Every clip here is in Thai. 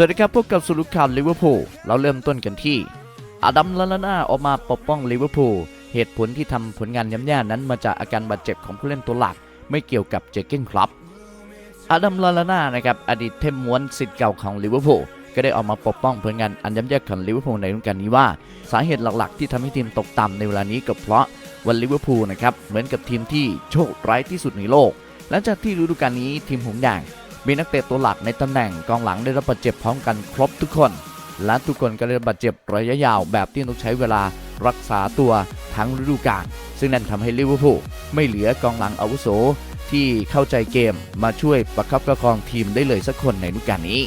สวัสดีครับพบกับสุลุข่าวลิเวอร์พูลเราเริ่มต้นกันที่อาดัมลาลาน่าออกมาปกป้องลิเวอร์พูลเหตุผลที่ทำผลงานย่ำแย่นั้นมาจากอาการบาดเจ็บของผู้เล่นตัวหลัก ไม่เกี่ยวกับเจเก้นครับอาดัมลาลาน่านะครับอดีตเทพม้วนสิทธิ์เก่าของลิเวอร์พูลก็ได้ออกมาปกป้องผลงานอันย่ำแย่ของลิเวอร์พูลในฤดูกาลนี้ว่า สาเหตุหลักๆ ที่ทำให้ทีมตกต่ำในเวลานี้ก็เพราะวันลิเวอร์พูลนะครับเหมือนกับทีมที่โชคร้ายที่สุดในโลก หลังจากที่ฤดูกาลนี้ทีมหงส์แดง มีนักเตะตัวหลักในตำแหน่งกองหลังได้รับบาดเจ็บพร้อมกันครบทุกคน และทุกคนก็ได้รับบาดเจ็บระยะยาวแบบที่ต้องใช้เวลารักษาตัวทั้งฤดูกาลซึ่งนั่นทำให้ลิเวอร์พูลไม่เหลือกองหลังอาวุโสที่เข้าใจเกมมาช่วยประคับประคองทีมได้เลยสักคนในฤดูกาลนี้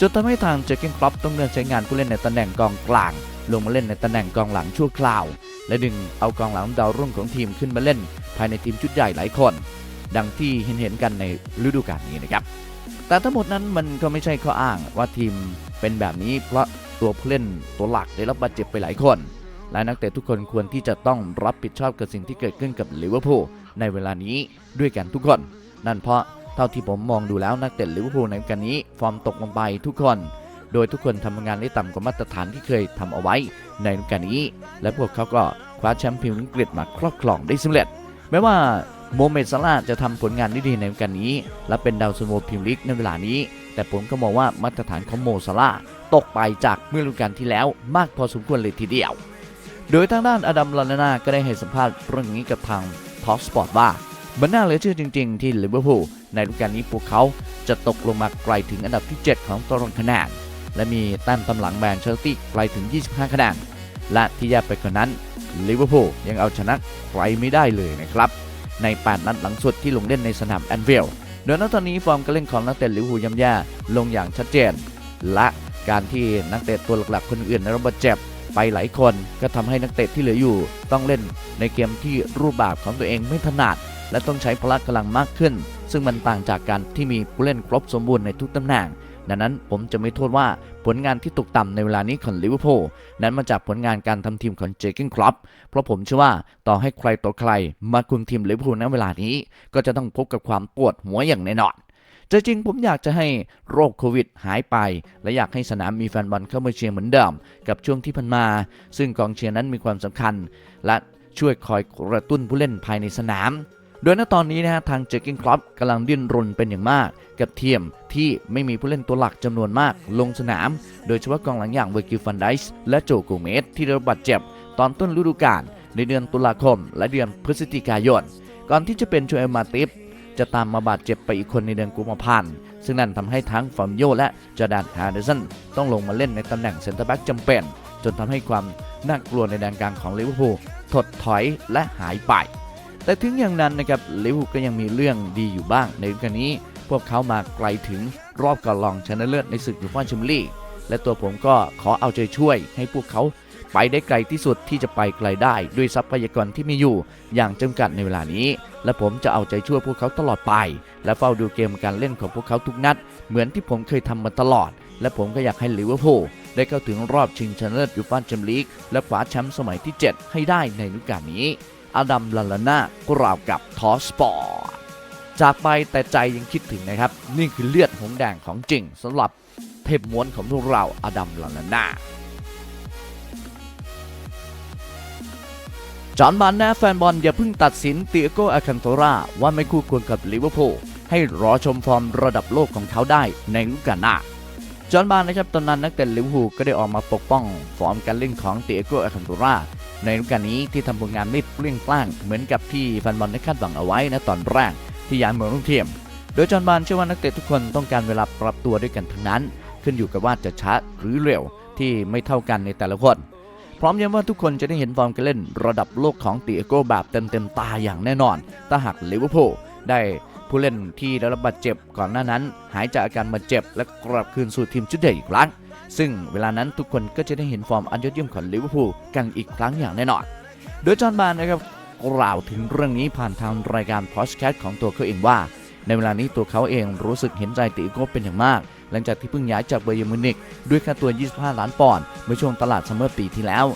จนทำให้ทางเจอเกนครอปต้องเลือกใช้งานผู้เล่นในตำแหน่งกองกลาง ลงมาเล่นในตำแหน่งกองหลังชั่วคราว และดึงเอากองหลังดาวรุ่งของทีมขึ้นมาเล่น ภายในทีมชุดใหญ่หลายคน ดังที่เห็นเห็นกันในฤดูกาลนี้นะครับ แต่ทั้งหมดนั้นมันก็ไม่ใช่ข้ออ้างว่าทีมเป็นแบบนี้เพราะตัวผู้เล่นตัวหลักได้รับบาดเจ็บไปหลายคน และนักเตะทุกคนควรที่จะต้องรับผิดชอบกับสิ่งที่เกิดขึ้นกับลิเวอร์พูลในเวลานี้ด้วยกันทุกคน นั่นเพราะเท่าที่ผมมองดูแล้วนักเตะลิเวอร์พูลในกาลนี้ ฟอร์มตกลงไปทุกคน โดยทุกคนทำงานได้ต่ำกว่ามาตรฐานที่เคยทำเอาไว้ในกาลนี้ และพวกเขาก็คว้าแชมป์พรีเมียร์ลีกอังกฤษมาครอบครองได้สำเร็จแม้ว่า โมเมดซาลาจะทำผลงานได้ดีในลูกาลนี้ และเป็นดาวซันโวพรีเมียร์ลีกในเวลานี้ แต่ผมก็มองว่ามาตรฐานของโมซาลาตกไปจากเมื่อฤดูกาลที่แล้วมากพอสมควรเลยทีเดียว โดยทางด้านอดัมลานานาก็ได้ให้สัมภาษณ์เรื่องนี้กับทางทอสปอร์ตว่ามันน่าเหลือเชื่อจริง ๆ ที่ลิเวอร์พูลในฤดูกาลนี้พวกเขาจะตกลงมาไกลถึงอันดับที่ 7 ของตารางคะแนนและมีแต้มตำหลังแมนเชสเตอร์ตี้ไกลถึง 25 คะแนนและที่แย่ไปกว่านั้นลิเวอร์พูลยังเอาชนะใครไม่ได้เลยนะครับ ใน 8 นัดหลังสุดที่ลงเล่นในสนามแอนฟิลด์โดยณตอนนี้ฟอร์มการเล่นของนักเตะลิเวอร์พูลย่ำแย่ลงอย่างชัดเจน และการที่นักเตะตัวหลักๆคนอื่นได้รับบาดเจ็บไปหลายคนก็ทำให้นักเตะที่เหลืออยู่ ต้องเล่นในเกมที่รูปแบบของตัวเองไม่ถนัด และต้องใช้พละกำลังมากขึ้น ซึ่งมันต่างจากการที่มีผู้เล่นครบสมบูรณ์ในทุกตำแหน่ง ดังนั้นผมจะไม่โทษว่าผลงานที่ตกต่ำในเวลานี้ของลิเวอร์พูลนั้นมาจากผลงานการทำทีมของเจอร์เกนครอปเพราะผมเชื่อว่าต่อให้ใครต่อใคร มาคุมทีมลิเวอร์พูลในเวลานี้ ก็จะต้องพบกับความปวดหัวอย่างแน่นอนจจริงผมอยากจะให้โรคโควิดหายไป และอยากให้สนามมีแฟนบอลเข้ามาเชียร์เหมือนเดิมกับช่วงที่ผ่านมา ซึ่งกองเชียร์นั้นมีความสำคัญ และช่วยคอยกระตุ้นผู้เล่นภายในสนาม โดยณตอนนี้นะฮะทางเจอร์เกนครอปกำลังดิ้นรนเป็นอย่างมาก กับทีมที่ไม่มีผู้เล่นตัวหลักจำนวนมากลงสนาม โดยเฉพาะกองหลังอย่างเวอร์กิฟันไดส์และโจโกเมสที่ได้รับบาดเจ็บ ตอนต้นฤดูกาลในเดือนตุลาคม และเดือนพฤศจิกายน ก่อนที่จะเป็นโจเอลมาติฟจะตามมาบาดเจ็บไปอีกคนในเดือนกุมภาพันธ์ซึ่งนั่นทำให้ทั้งฟอร์มโยและจอร์แดนฮาร์เดสันต้องลงมาเล่นในตำแหน่งเซนเตอร์แบ็กจำเป็น จนทำให้ความน่ากลัวในแดนกลางของลิเวอร์พูลถดถอยและหายไป แต่ถึงอย่างนั้นนะครับลิเวอร์พูลก็ยังมีเรื่องดีอยู่บ้างในฤดูกาลนี้ พวกเขามาไกลถึงรอบก่อนรองชนะเลิศในศึกยูฟ่าแชมเปี้ยนลีกและตัวผมก็ขอเอาใจช่วยให้พวกเขาไปได้ไกลที่สุดที่จะไปไกลได้ด้วยทรัพยากรที่มีอยู่ อย่างจำกัดในเวลานี้ และผมจะเอาใจช่วยพวกเขาตลอดไป และเฝ้าดูเกมการเล่นของพวกเขาทุกนัด เหมือนที่ผมเคยทำมาตลอด และผมก็อยากให้ลิเวอร์พูลได้เข้าถึงรอบชิงชนะเลิศยูฟ่าแชมเปี้ยนลีกและคว้าแชมป์สมัยที่ 7 ให้ได้ในฤดูกาลนี้ อดัมลาลาน่ากล่าวกับทอสปอร์ตจากไปแต่ใจยังคิดถึงนะครับ นี่คือเลือดหงแดงของจริงสำหรับเทพม้วนของพวกเราอดัมลาลาน่าจอห์นบานแนะแฟนบอลอย่าเพิ่งตัดสินเตียโกอาคันโตราว่าไม่คู่ควรกับลิเวอร์พูลให้รอชมฟอร์มระดับโลกของเขาได้ในฤดูกาลหน้าจอห์นบานนะครับตอนนั้นนักเตะลิเวอร์พูลก็ได้ออกมาปกป้องฟอร์มการเล่นของเตียโกอาคันโตรา ในฤดูกาลนี้ที่ทำผลงานไม่เปรี้ยงปร้างเหมือนกับที่แฟนบอลได้คาดหวังเอาไว้นะตอนแรกที่ย้ายมาร่วมทียม โดยจอห์นบานเชื่อว่านักเตะทุกคนต้องการเวลาปรับตัวด้วยกันทั้งนั้น ขึ้นอยู่กับว่าจะช้าหรือเร็วที่ไม่เท่ากันในแต่ละคน พร้อมย้ำว่าทุกคนจะได้เห็นฟอร์มการเล่น ระดับโลกของเตียโกแบบเต็มเต็มๆตาอย่างแน่นอน ถ้าหากลิเวอร์พูลได้ผู้เล่นที่ได้รับบาดเจ็บก่อนหน้านั้น หายจากอาการบาดเจ็บและกลับคืนสู่ทีมชุดใหญ่อีกครั้ง ซึ่งเวลานั้นทุกคนก็จะได้เห็นฟอร์มอันยอดเยี่ยมของลิเวอร์พูลกันอีกครั้งอย่างแน่นอน โดยจอห์นบานนะครับกล่าวถึงเรื่องนี้ผ่านทางรายการพอดแคสต์ของตัวเขาเองว่า ในเวลานี้ตัวเขาเองรู้สึกเห็นใจติโก้เป็นอย่างมาก หลังจากที่เพิ่งย้ายจากเบอร์เยอร์มินิกด้วยค่าตัว 25 ล้านปอนด์เมื่อช่วงตลาดซัมเมอร์ปีที่แล้ว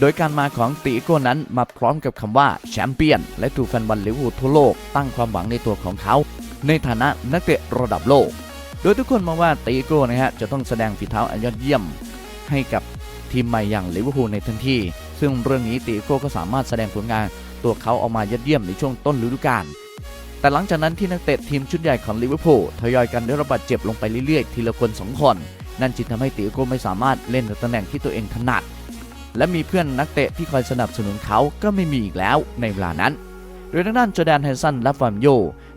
โดยการมาของติโก้นั้นมาพร้อมกับคำว่าแชมเปี้ยน และถูกแฟนบอลลิเวอร์พูลทั่วโลกตั้งความหวังในตัวของเขา ในฐานะนักเตะระดับโลก ดดยทุกคนมองว่าตีโก้นะฮะจะต้องแสดงฝีเท้าอันยอดเยี่ยมให้กับทีมใหม่อย่างลิเวอร์พูลในทันทีซึ่งเรื่องนี้ตีโก้ก็สามารถแสดงผลงานตัวเขาออกมายอดเยี่ยมในช่วงต้นฤดูกาลแต่หลังจากนั้นที่นักเตะทีมชุดใหญ่ของลิเวอร์พูลทยอยกันได้รับบาดเจ็บลงไปเรื่อยๆ ทีละคนสองคนนั่นจึงทำให้ตีโก้ไม่สามารถเล่นในตำแหน่งที่ตัวเองถนัด และมีเพื่อนนักเตะที่คอยสนับสนุนเขาก็ไม่มีอีกแล้วในเวลานั้น โดยทางด้านจอแดนแฮนสันและฟาร์มโย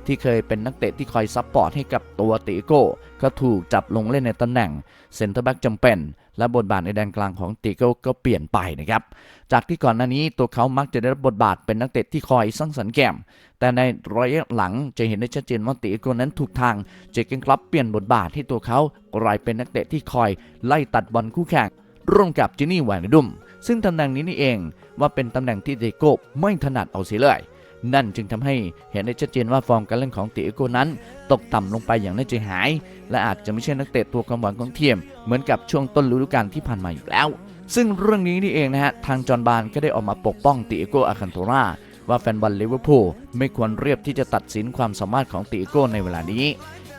ที่เคยเป็นนักเตะที่คอยซัพพอร์ตให้กับตัวติโก้ ก็ถูกจับลงเล่นในตำแหน่งเซนเตอร์แบ็กจำเป็น และบทบาทในแดนกลางของติโก้ก็เปลี่ยนไปนะครับ จากที่ก่อนหน้านี้ตัวเขามักจะได้รับบทบาทเป็นนักเตะที่คอยสร้างสรรค์แกม แต่ในระยะหลังจะเห็นได้ชัดเจนว่าติโก้นั้นถูกทางเจเกนคลับเปลี่ยนบทบาทให้ตัวเขากลายเป็นนักเตะที่คอยไล่ตัดบอลคู่แข่งร่วมกับจินนี่แวนดุมซึ่งตำแหน่งนี้นี่เองว่าเป็นตำแหน่งที่เดโก้ไม่ถนัดเอาเสียเลย นั่นจึงทำให้เห็นได้ชัดเจนว่าฟอร์มการเล่นของติเอโกนั้น ตกต่ำลงไปอย่างน่าใจหาย และอาจจะไม่ใช่นักเตะตัวความหวังของทีมเหมือนกับช่วงต้นฤดูกาลที่ผ่านมาอีกแล้ว ซึ่งเรื่องนี้นี่เองนะฮะ ทางจอห์บานก็ได้ออกมาปกป้องติเอโกอาคันโตราว่าแฟนบอลลิเวอร์พูลไม่ควรเรียบที่จะตัดสินความสามารถของติเอโกในเวลานี้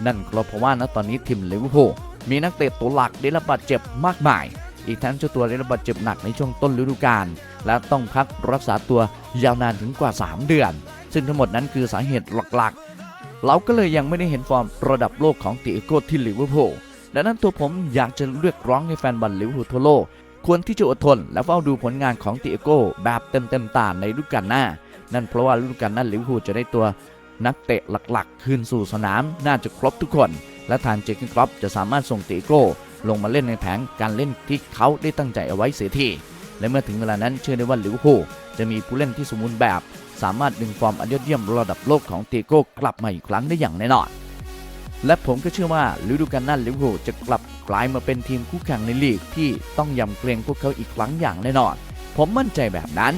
นั่นก็เพราะว่าณตอนนี้ทีมลิเวอร์พูลมีนักเตะตัวหลักได้รับบาดเจ็บมากมาย อีกทั้งเจ้าตัวได้รับบาดเจ็บหนักในช่วงต้นฤดูกาลและต้องพักรักษาตัวยาวนานถึงกว่า 3 เดือน ซึ่งทั้งหมดนั้นคือสาเหตุหลักๆ เราก็เลยยังไม่ได้เห็นฟอร์มระดับโลกของติเอโกที่ลิเวอร์พูลดังนั้นตัวผมอยากจะเรียกร้องให้แฟนบอลลิเวอร์พูลทั่วโลกควรที่จะอดทน และเฝ้าดูผลงานของติเอโกแบบเต็มๆตาในฤดูกาลหน้า นั่นเพราะว่าฤดูกาลหน้าลิเวอร์พูลจะได้ตัวนักเตะหลักๆ คืนสู่สนามน่าจะครบทุกคน และทางเจคกินครอปจะสามารถส่งติเอโก ลงมาเล่นในแผนการเล่นที่เขาได้ตั้งใจเอาไว้เสียทีและเมื่อถึงเวลานั้นเชื่อได้ว่าลิวอร์พูจะมีผู้เล่นที่สมบูรณ์แบบ สามารถดึงฟอร์มอันยอดเยี่ยมระดับโลกของเตโก้กลับมาอีกครั้งได้อย่างแน่นอน และผมก็เชื่อว่าฤดูกาลหน้าลิวอร์พูจะกลับกลายมาเป็นทีมคู่แข่งในลีกที่ต้องยำเกรงพวกเขาอีกครั้งอย่างแน่นอน ผมมั่นใจแบบนั้น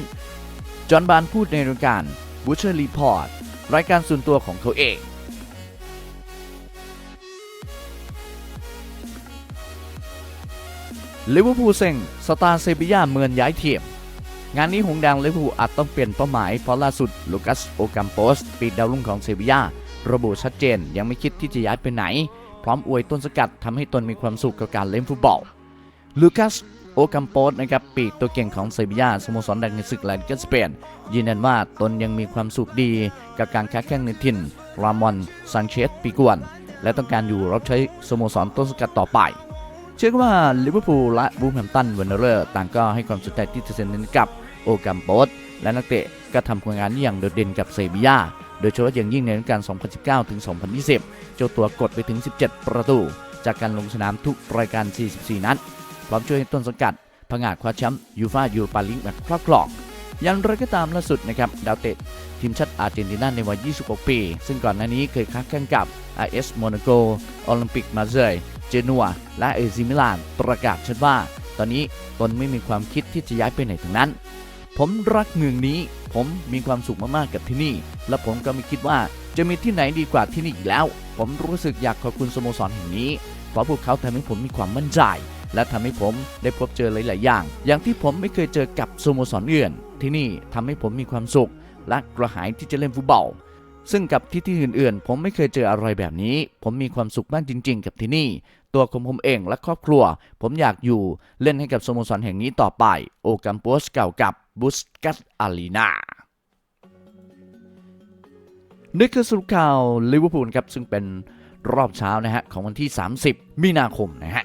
จอห์นบานพูดในรายการบูเชอร์รีพอร์ตรายการส่วนตัวของเขาเอง ลิเวอร์พูลเซ็งสตาร์เซบียาเมือนย้ายทีมงานนี้หงแดงลิเวอร์พูลอาจต้องเปลี่ยนเป้าหมายเพราะล่าสุดลูคัสโอกัมโปสปีดดาวรุ่งของเซบียาระบุชัดเจนยังไม่คิดที่จะย้ายไปไหน พร้อมอวยต้นสกัดทำให้ตนมีความสุขกับการเล่นฟุตบอลลูคัสโอกัมโปสนะครับปีกตัวเก่งของเซบียาสโมสรดังในศึกลาลิกาสเปนยืนยันว่าตนยังมีความสุขดีกับการค้าแข่งในถิ่นรามอนซันเชสปีกวน และต้องการอยู่รับใช้สโมสรต้นสกัดต่อไป เชื่อว่าลิเวอร์พูลและบูมแฮมตันเวนเนอร์ต่างก็ให้ความสนใจที่จะเซ็นนกับโอกัมโปสและนักเตะก็ทำผลงานอย่างโดดเด่นกับเซบียาโดยเฉพาะอย่างยิ่งในฤดูกาล 2019 ถึง 2020 เจ้าตัวกดไปถึง 17 ประตู จากการลงสนามทุกรายการ 44 นัด พร้อมช่วยให้ต้นสังกัดผงาดคว้าแชมป์ยูฟายูโรปาลีกแบบครอบครองอย่างไรก็ตามล่าสุดนะครับ ดาวเตะทีมชาติอาร์เจนตินาในวัย 26 ปี ซึ่งก่อนหน้านี้เคยค้าแข่งกับ AS Monaco โอลิมปิกมาเซย เจนัวและเอซิมิลานประกาศชัดว่า ตอนนี้ตนไม่มีความคิดที่จะย้ายไปไหนทั้งนั้น ผมรักเมืองนี้ ผมมีความสุขมากๆกับที่นี่ และผมก็ไม่คิดว่าจะมีที่ไหนดีกว่าที่นี่อีกแล้ว ผมรู้สึกอยากขอบคุณสโมสรแห่งนี้ เพราะพวกเขาทำให้ผมมีความมั่นใจ และทำให้ผมได้พบเจอหลาย ๆ อย่าง อย่างที่ผมไม่เคยเจอกับสโมสรอื่น ที่นี่ทำให้ผมมีความสุข และกระหายที่จะเล่นฟุตบอลซึ่งกับที่ที่อื่นๆ ผมไม่เคยเจออะไรแบบนี้ ผมมีความสุขมากจริง ๆ กับที่นี่ ตัวของผมเองและครอบครัว ผมอยากอยู่เล่นให้กับสโมสรแห่งนี้ต่อไป โอกัมโปสเก่ากับบุสกัสอารีนานี่คือสรุปข่าวลิเวอร์พูลครับ ซึ่งเป็นรอบเช้านะฮะ ของวันที่ 30 มีนาคมนะฮะ